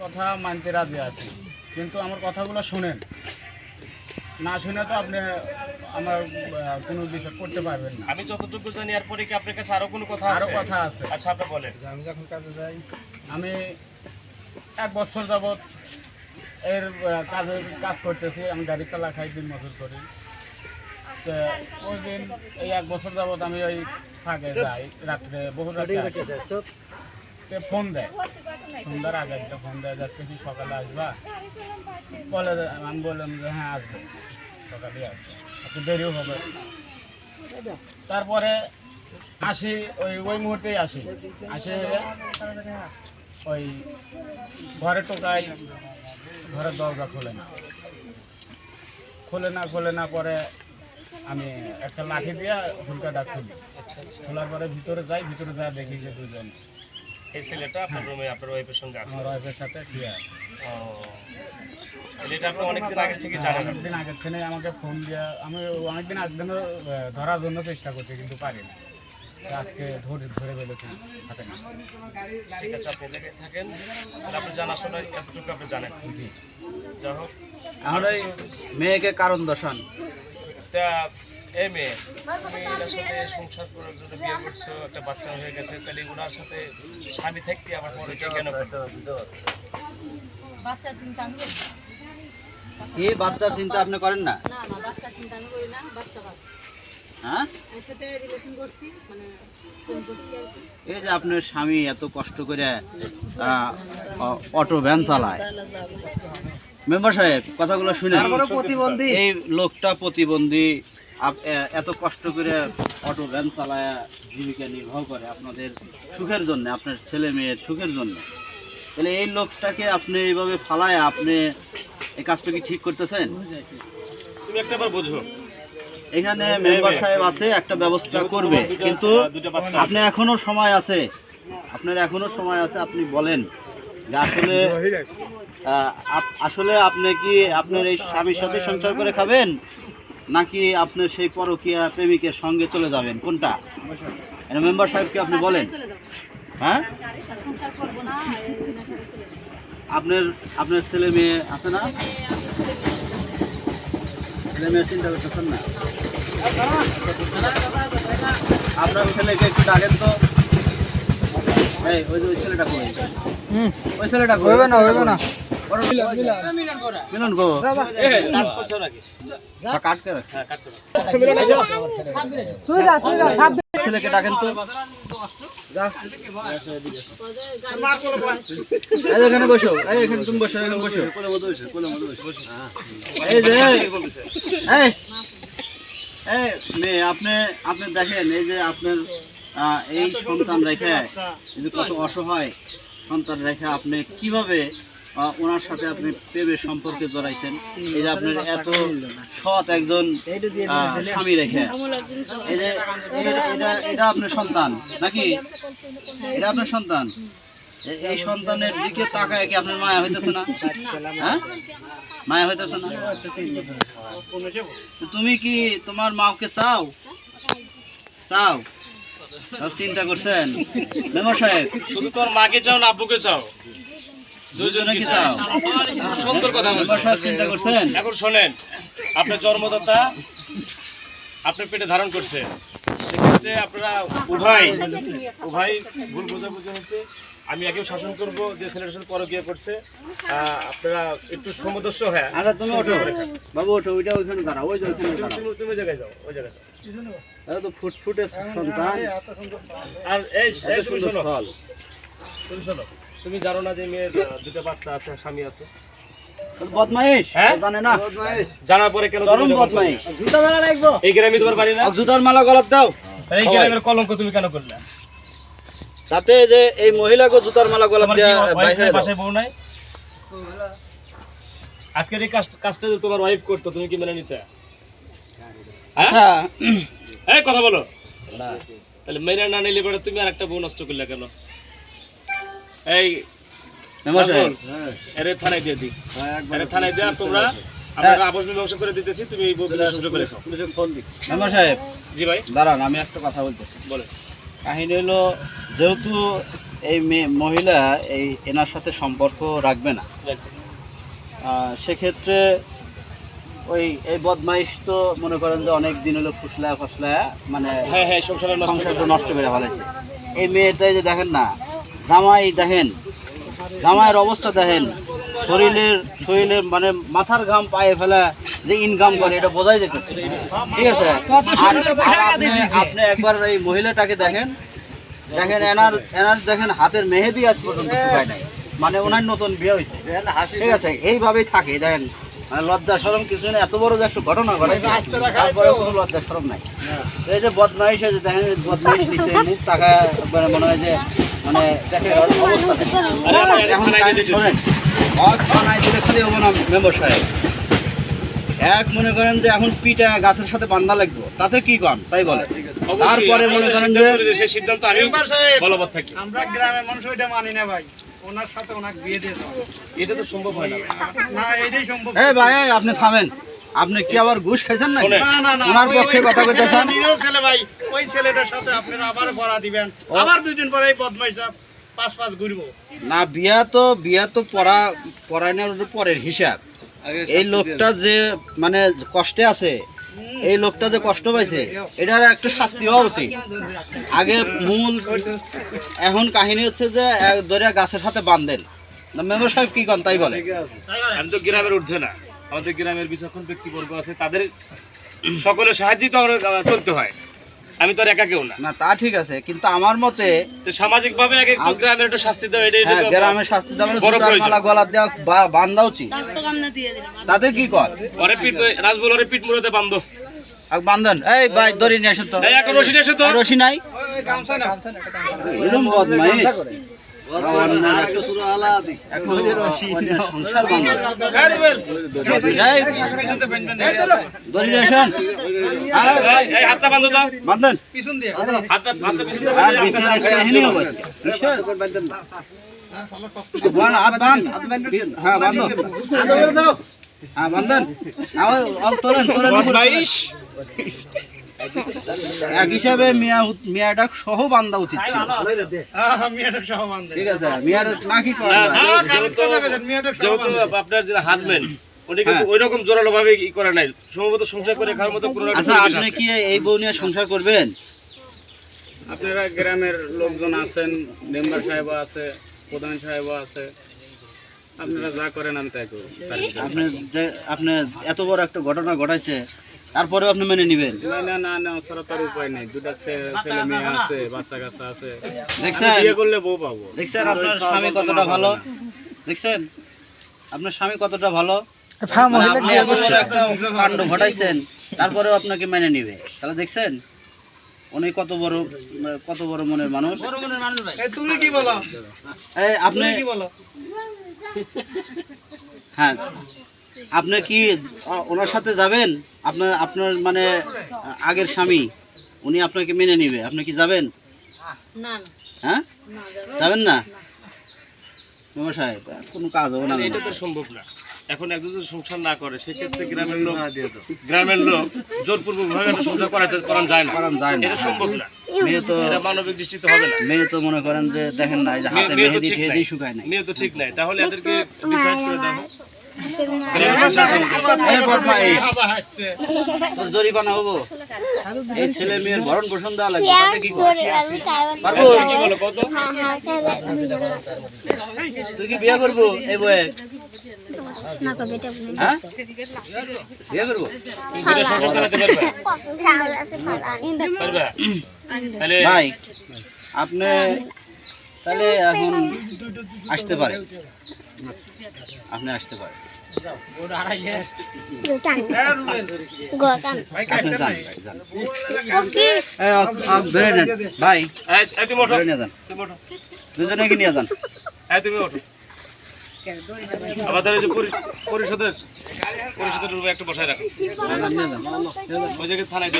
কথা মানতে রাজি আছি কিন্তু আমার কথাগুলো শুনেন। না শুনে তো আপনি আমার কোনো বিষয় করতে পারবেন না। আমি যতটুকু জানি এরপরে কি আপনার কাছে আরও কোনো কথা আরও আছে? কথা আছে। আচ্ছা আপনি বলেন। আমি যখন কাজে যাই আমি এক বছর যাবৎ এর কাজের কাজ করতেছি আমি গাড়ি চালা খাই দিন মজুর করি। তো ওই দিন এই এক বছর যাবৎ আমি ওই ফাঁকে যাই রাত্রে বহু রাত্রে ফোন দেয়। সন্ধ্যার আগে একটা ফোন দেয় যাচ্ছে কি সকালে আসবা। বলে আমি বললাম যে হ্যাঁ আসব। সকালে আসব। একটু দেরিও হবে। তারপরে আসি ওই ওই মুহূর্তেই আসি। আসে ওই ঘরে টোকাই ঘরের দরজা খোলে না। খোলে না খোলে না পরে আমি একটা লাঠি দিয়ে হুলকাটা খুলি। আচ্ছা আচ্ছা। খোলার পরে ভিতরে যাই ভিতরে যাই দেখি যে দুজন। এই ছেলেটা আপনার রুমে আপনার ওয়াইফের সঙ্গে আছে? আমার ওয়াইফের সাথে শুয়ে আছে। ও। এটা আপনি অনেকদিন আগে থেকে জানেন। অনেকদিন আগের থেকে আমাকে ফোন দিয়ে আমি অনেকদিন আগে ধরার জন্য চেষ্টা করছি কিন্তু পারি না। আজকে ধরে ধরে ফেলেছি হাতে না। ঠিক আছে আপনি এলাকায় থাকেন। তাহলে আপনি জানাশোনা এতটুকু আপনি জানেন। যাই হোক। ওই মেয়েকে কারণ দর্শন। তা এই মেয়ে তুমি এটার সাথে সংসার করে যদি বিয়ে করছ একটা বাচ্চা হয়ে গেছে তাহলে ওনার সাথে স্বামী থাকতে আবার পরে কি কেন চিন্তা আমি কি বাচ্চার চিন্তা আপনি করেন না? না না বাচ্চার চিন্তা আমি করি না বাচ্চা বাচ্চা। হ্যাঁ? মানে এই যে আপনার স্বামী এত কষ্ট করে আহ, অটো ভ্যান চালায়। মেম্বার সাহেব কথাগুলো শুনে প্রতিবন্ধী। এই লোকটা প্রতিবন্ধী এত কষ্ট করে অটো ভ্যান চালায় জীবিকা নির্বাহ করে আপনাদের সুখের জন্য আপনার ছেলে মেয়ের সুখের জন্য। তাহলে এই লোকটাকে আপনি এইভাবে ফালায় আপনি এই কাজটা কি ঠিক করতেছেন? তুমি একটা বুঝো। এখানে মেম্বার সাহেব আছে একটা ব্যবস্থা করবে কিন্তু আপনি এখনও সময় আছে। আপনার এখনও সময় আছে আপনি বলেন। যে আসলে আসলে আপনি কি আপনার এই স্বামীর সাথে সংসার করে খাবেন? নাকি আপনি সেই পরকীয়া প্রেমিকের সঙ্গে চলে যাবেন? কোনটা? মেম্বার সাহেবকে আপনি বলেন। হ্যাঁ? আপনার আপনার ছেলে মেয়ে আছে না? ছেলে মেয়ে চিন্তা করতেছেন না? আপনার ছেলেকে একটু ডাকেন তো। এই ওই যে ওই ছেলেটা কই? ওই ছেলেটা কই? না হইবে না। মিলন গো। কাট করছ নাকি কাট করে রাখ। হ্যাঁ কাট করো ছেলেকে ডাকেন তো। এখানে বসো এখানে তুমি বসো এখানে বসো। এই যে মেয়ে আপনি আপনি দেখেন এই যে আপনার এই সন্তান রেখে এই কত অসহায় সন্তান রেখে আপনি কীভাবে ওনার সাথে আপনি প্রেমের সম্পর্কে জড়াইছেন। এই যে আপনার এত সৎ একজন স্বামী রেখে। এই যে এটা- এটা আপনার সন্তান নাকি? এটা আপনার সন্তান? এই সন্তানের দিকে তাকায় কি আপনার মায়া হইতেছে না? হ্যাঁ? মায়া হইতেছে না? তুমি কি তোমার মাকে চাও? চাও? সব চিন্তা করছেন। মেমর সাহেব। শুধু তোর মাকে চাও না আব্বুকে চাও? দুজনে কি চাও? সুন্দর কথা মেম্বার চিন্তা করছেন? এখন শোনেন আপনার জন্মদাতা আপনার পেটে ধারণ করছে সেক্ষেত্রে আপনারা উভয় উভয় ভুল বোঝাবুঝি হয়েছে। আমি একেও শাসন করব যে ছেলেটার সাথে পরকিয়া করছে। আপনারা একটু সমদস্য হ্যাঁ আচ্ছা তুমি ওঠো। বাবু ওঠো ওইটা ওইখানে দাঁড়াও ওই ওইখানে তুমি তুমি জায়গায় যাও ওই জায়গায় যাও। এটা তো ফুটফুটে সন্তান। আর এই তুমি শোনো। তুমি শোনো। তুমি জানো না যে মেয়ের দুটো বাচ্চা আছে স্বামী আছে? বদমাইশ? হ্যাঁ? জানে না। জানার পরে কেন চরম তুমি যখন বদমাইশ। করলে? এই গ্রামে তোমার বাড়ি না? জুতার মালা গলার দাও। এই গ্রামের কলঙ্ক তুমি কেন করলে? তাতে যে এই মহিলাকে জুতার মালা গলার কি দেয়া wife বাইরে এর দাও। বাসায় বউ নাই? আজকের এই কাজ- কাজটা যদি তোমার ওয়াইফ করতো তুমি কি মেনে নিতে? আচ্ছা এই কথা বলো। তাহলে মেনে না নিলে পরে তুমি আর একটা বউ নষ্ট করলে কেন? এই মেম্বার সাহেব এরে থানায় দিয়ে দিই এরে থানায় দিয়ে তোমরা আমরা আপস মীমাংসা করে দিতেছি তুমি এই বউ করে খাও। মেম্বার সাহেব। জি ভাই। দাঁড়ান আমি একটা কথা বলতেছি। বলে কাহিনী হলো যেহেতু এই মেয়ে মহিলা এই এনার সাথে সম্পর্ক রাখবে না সেক্ষেত্রে ওই এই বদমাইশ তো মনে করেন যে অনেক দিন হলো ফুসলা ফসলা মানে হ্যাঁ হ্যাঁ সংসারের নষ্ট সংসারটা নষ্ট করে ফেলেছে। এই মেয়েটাই যে দেখেন না জামাই দেখেন জামাইয়ের অবস্থা দেখেন শরীরের শরীরের মানে মাথার ঘাম পায়ে ফেলা যে ইনকাম করে এটা বোঝাই যেতেছে ঠিক আছে? আপনি আপনি একবার এই মহিলাটাকে দেখেন দেখেন এনার এনার দেখেন হাতের মেহেদি আজ পর্যন্ত শুকায় নাই। মানে ওনার নতুন বিয়ে হয়েছে। ঠিক আছে? এইভাবেই থাকে দেখেন। মানে লজ্জা সরম কিছু না এত বড় যে একটা ঘটনা ঘটাইছে তারপরে কোনো লজ্জা সরম নাই। এই যে বদমাইশ এই যে দেখেন বদমাইশ নিচে মুখ তাকায় মানে মনে হয় যে মানে দেখেন। মেম্বার সাহেব। এক মনে করেন যে এখন পিঠা গাছের সাথে বান্ধা লাগবে। তাতে কি কন তাই বলে। অবশ্যই, তারপরে মনে করেন যে সিদ্ধান্ত আমি বলবৎ থাকি। আমরা গ্রামের মানুষ ওইটা মানি না ভাই। ওনার সাথে ওনাকে বিয়ে দিয়ে দাও। এটা তো সম্ভব হয় না। না এটাই সম্ভব। এই ভাই আপনি থামেন। আপনি কি আবার ঘুষ খাইছেন না শোনেন। না না না ওনার পক্ষে কথা কইতেছেন? ছেলে ভাই ওই ছেলেটার সাথে আপনারা আবার ভরা দিবেন। আবার দুই দিন পরে এই বদমাইশ পাঁচ পাঁচ ঘুরবো। না বিয়া তো বিয়া তো পড়া পড়ানোর পরের হিসাব। এই লোকটা যে মানে কষ্টে আছে এই লোকটা যে কষ্ট পাইছে এটার একটা শাস্তি হওয়া উচিত। আগে মূল এখন কাহিনী হচ্ছে যে এক দরিয়া গাছের সাথে বান্ধেন না মেম্বার সাহেব কি কন তাই বলে? আমি তো গ্রামের ঊর্ধ্বে না। আমাদের গ্রামের বিচক্ষণ ব্যক্তিবর্গ আছে তাদের সকলের সাহায্যই তো আমার চলতে হয়। আমি তো আর একা কেউ না। না তা ঠিক আছে কিন্তু আমার মতে সামাজিক ভাবে একটু আম- গ্রামের একটু শাস্তি দেওয়া এটাই হ্যাঁ গ্রামের শাস্তি দেওয়া মানে বড় প্রয়োজন। মালা গলা দেওয়া বা- বান্ধা উচিত। তাতে কি কর? ওরে পিঠ রাজবল ওরে পিঠ মুড়াতে বান্ধব বান্ধন। এই ভাই দড়ি নিয়ে আসেন তো। এই রশি নিয়ে এসো তো। রশি নাই? গামছা না। হ্যাঁ, না। হ্যাঁ। হ্যাঁ, বান্ধন। তোলেন। এক হিসাবে মিয়া সহ বান্ধা উচিত। ঠিক আছে না কি। আপনার যে হাজবেন্ড উনি কিন্তু। ওই রকম জোরালো ভাবে ই করে নাই। সম্ভবত সংসার করে খাওয়ার মতো কোনো আচ্ছা আপনি কি এই বউ নিয়ে সংসার করবেন? আপনারা গ্রামের লোকজন আছেন মেম্বার সাহেব আছে প্রধান সাহেব আছে। আপনারা যা করেন আমি তাই আপনি যে আপনি এত বড় একটা ঘটনা ঘটাইছে তারপরেও আপনি মেনে নেবেন? না না না না ছাড়া তার উপায় নেই। দুটা ছেলে মেয়ে আছে বাচ্চা কাচ্চা আছে। দেখছেন? বিয়ে করলে বউ পাবো। দেখছেন আপনার স্বামী কতটা ভালো? দেখছেন? আপনার স্বামী কতটা ভালো? কাণ্ড ঘটাইছেন তারপরেও আপনাকে মেনে নিবে। তাহলে দেখছেন? উনি কত বড় কত বড় মনের মানুষ। তুমি কি বলো? আপনি কি বলো? হ্যাঁ। আপনি কি ওনার সাথে যাবেন? আপনার আপনার মানে আগের স্বামী উনি আপনাকে মেনে নিবে। আপনি কি যাবেন? হ্যাঁ? যাবেন না। মেম্বার সাহেব কোনো কাজ হবে না এটা তো সম্ভব না। এখন একজন যদি সংসার না করে সেক্ষেত্রে গ্রামের লোক গ্রামের লোক জোরপূর্বক ভাবে একটা সংসার করাতে করান যায় না। করান যায় না। এটা সম্ভব না। মেয়ে তো এটা মানবিক দৃষ্টিতে হবে না। মেয়ে তো মনে করেন যে দেখেন না এই যে হাতে মেহেদি ঠিক নাই। শুকায় নাই। নিয়ে তো ঠিক নাই। তাহলে এদেরকে ডিসাইড করে দাও। জরিমানা হব? এই ছেলে মেয়ের ভরণ পোষণ দেওয়া লাগবে তাতে কি? পারব? কত? তুই কি বিয়ে করব? এই বয়ে হ্যাঁ আপনি তাহলে এখন আসতে পারে। আপনি আসতে পারেন। হ্যাঁ, ভাই নিয়ে যান। তুমি দুজনে কি নিয়ে যান। এই তুমি ওঠো। আমাদের এই যে পরি- পরিষদের পরিষদের রুমে একটা বসায় রাখো। নিয়ে যান, নিয়ে যান ওই জায়গায় থানায়